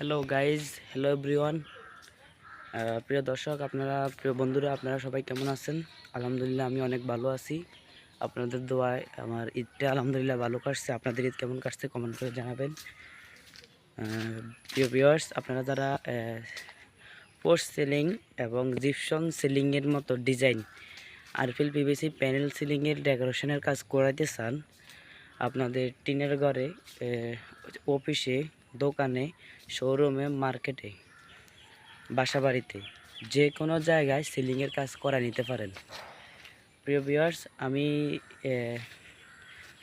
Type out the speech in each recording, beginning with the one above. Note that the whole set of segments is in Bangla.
হ্যালো গাইজ হ্যালো এভরিওয়ান প্রিয় দর্শক, আপনারা, প্রিয় বন্ধুরা, আপনারা সবাই কেমন আছেন? আলহামদুলিল্লাহ, আমি অনেক ভালো আছি। আপনাদের দোয়ায় আমার ঈদটা আলহামদুলিল্লাহ ভালো কাটছে। আপনাদের ঈদ কেমন কাটছে কমেন্ট করে জানাবেন। প্রিয় ভিউয়ার্স আপনারা যারা পোস্ট সিলিং এবং জিপসন সিলিংয়ের মতো ডিজাইন আরফিল পিভিসি প্যানেল সিলিংয়ের ডেকোরেশনের কাজ করাইতে চান, আপনাদের টিনের ঘরে অফিসে দোকানে শোরুমে মার্কেটে বাসা বাড়িতে যে কোনো জায়গায় সিলিংয়ের কাজ করা নিতে পারেন। প্রিয় ভিউয়ার্স আমি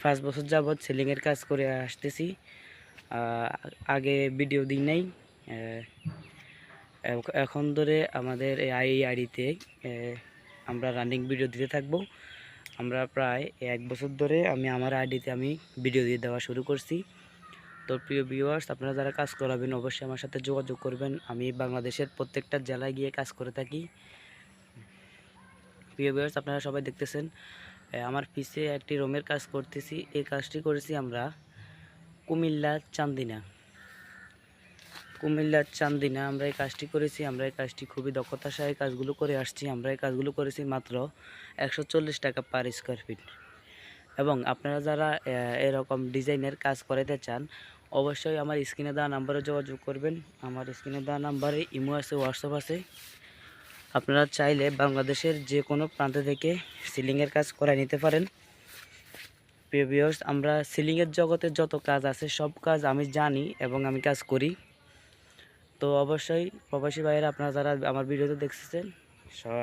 পাঁচ বছর যাবৎ সিলিংয়ের কাজ করে আসতেছি। আগে ভিডিও দিই নাই এখন ধরে আমাদের এই আই আইডিতে আমরা রানিং ভিডিও দিতে থাকব। আমরা প্রায় এক বছর ধরে আমি, আমার আইডিতে আমি ভিডিও দিয়ে দেওয়া শুরু করছি। তো প্রিয় ভিউয়ার্স আপনারা যারা কাজ করাবেন, অবশ্যই আমার সাথে যোগাযোগ করবেন। আমি বাংলাদেশের প্রত্যেকটা জেলায় গিয়ে কাজ করে থাকি। প্রিয় ভিউয়ার্স আপনারা সবাই দেখতেছেন আমার পিছে একটি রোমের কাজ করতেছি। এই কাজটি করেছি আমরা কুমিল্লা চান্দিনা। কুমিল্লার চান্দিনা, আমরা এই কাজটি করেছি, আমরা এই কাজটি খুবই দক্ষতার সাথে কাজগুলো করে আসছি। আমরা এই কাজগুলো করেছি মাত্র একশো চল্লিশ টাকা পার স্কোয়ার ফিট এবং আপনারা যারা এরকম ডিজাইনের কাজ করাতে চান অবশ্যই আমার স্ক্রিনে দেওয়া নাম্বারে যোগাযোগ করবেন। আমার স্ক্রিনে দেওয়া নাম্বারে ইমো আছে, হোয়াটসঅ্যাপ আছে। আপনারা চাইলে বাংলাদেশের যে কোনো প্রান্ত থেকে সিলিংয়ের কাজ করায় নিতে পারেন। প্রিয় ভিউয়ার্স আমরা সিলিংয়ের জগতে যত কাজ আছে, সব কাজ আমি জানি এবং আমি কাজ করি। তো অবশ্যই প্রবাসী ভাইয়েরা, আপনারা যারা আমার ভিডিওতে দেখতেছেন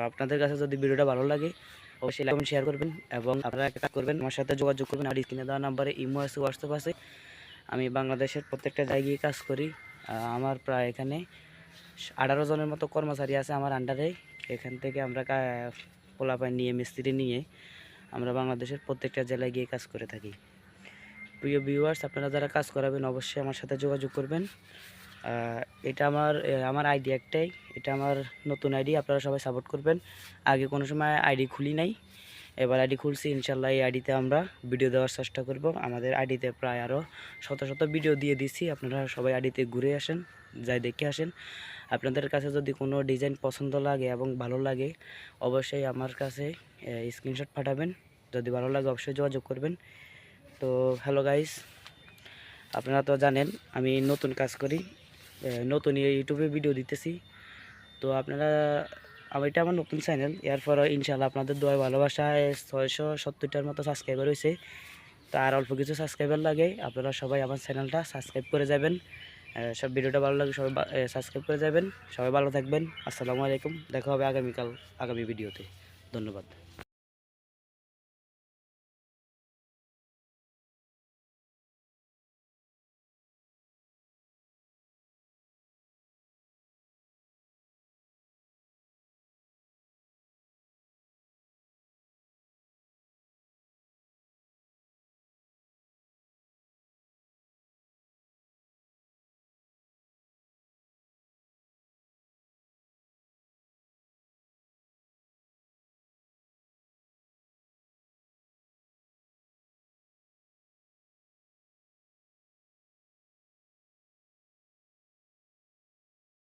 আপনাদের কাছে যদি ভিডিওটা ভালো লাগে, অবশ্যই লাইক শেয়ার করবেন এবং আপনারা কাজ করবেন, আমার সাথে যোগাযোগ করবেন। আর স্ক্রিনে দেওয়া নাম্বারে ইমো আছে, হোয়াটসঅ্যাপ আছে। আমি বাংলাদেশের প্রত্যেকটা জায়গায় কাজ করি। আমার প্রায় এখানে আঠারো জনের মতো কর্মচারী আছে আমার আন্ডারে এখান থেকে আমরা পোলাপাই নিয়ে, মিস্ত্রি নিয়ে আমরা বাংলাদেশের প্রত্যেকটা জেলায় গিয়ে কাজ করে থাকি। প্রিয় ভিউয়ার্স আপনারা যারা কাজ করাবেন অবশ্যই আমার সাথে যোগাযোগ করবেন। এটা আমার আমার আইডি একটাই। এটা আমার নতুন আইডি আপনারা সবাই সাপোর্ট করবেন। আগে কোনো সময় আইডি খুলি নাই। এবার আইডি খুলছি, ইনশাল্লাহ এই আইডিতে আমরা ভিডিও দেওয়ার চেষ্টা করব। আমাদের আইডিতে প্রায় আরও শত শত ভিডিও দিয়ে দিছি, আপনারা সবাই আইডিতে ঘুরে আসেন, যাই দেখে আসেন। আপনাদের কাছে যদি কোনো ডিজাইন পছন্দ লাগে এবং ভালো লাগে, অবশ্যই আমার কাছে স্ক্রিনশট পাঠাবেন। যদি ভালো লাগে অবশ্যই যোগাযোগ করবেন। তো হ্যালো গাইস আপনারা তো জানেন, আমি নতুন কাজ করি নতুন ইউটিউবে ভিডিও দিতেছি। তো আপনারা আমার এটা আমার নতুন চ্যানেল এরপর ইনশাল্লাহ আপনাদের দোয়া ভালোবাসায় ছয়শো সত্তরটার মতো সাবস্ক্রাইবার হয়েছে তো আর অল্প কিছু সাবস্ক্রাইবার লাগে, আপনারা সবাই আমার চ্যানেলটা সাবস্ক্রাইব করে যাবেন। সব ভিডিওটা ভালো লাগে সবাই সাবস্ক্রাইব করে যাবেন। সবাই ভালো থাকবেন। আসসালামু আলাইকুম। দেখা হবে আগামীকাল, আগামী ভিডিওতে ধন্যবাদ।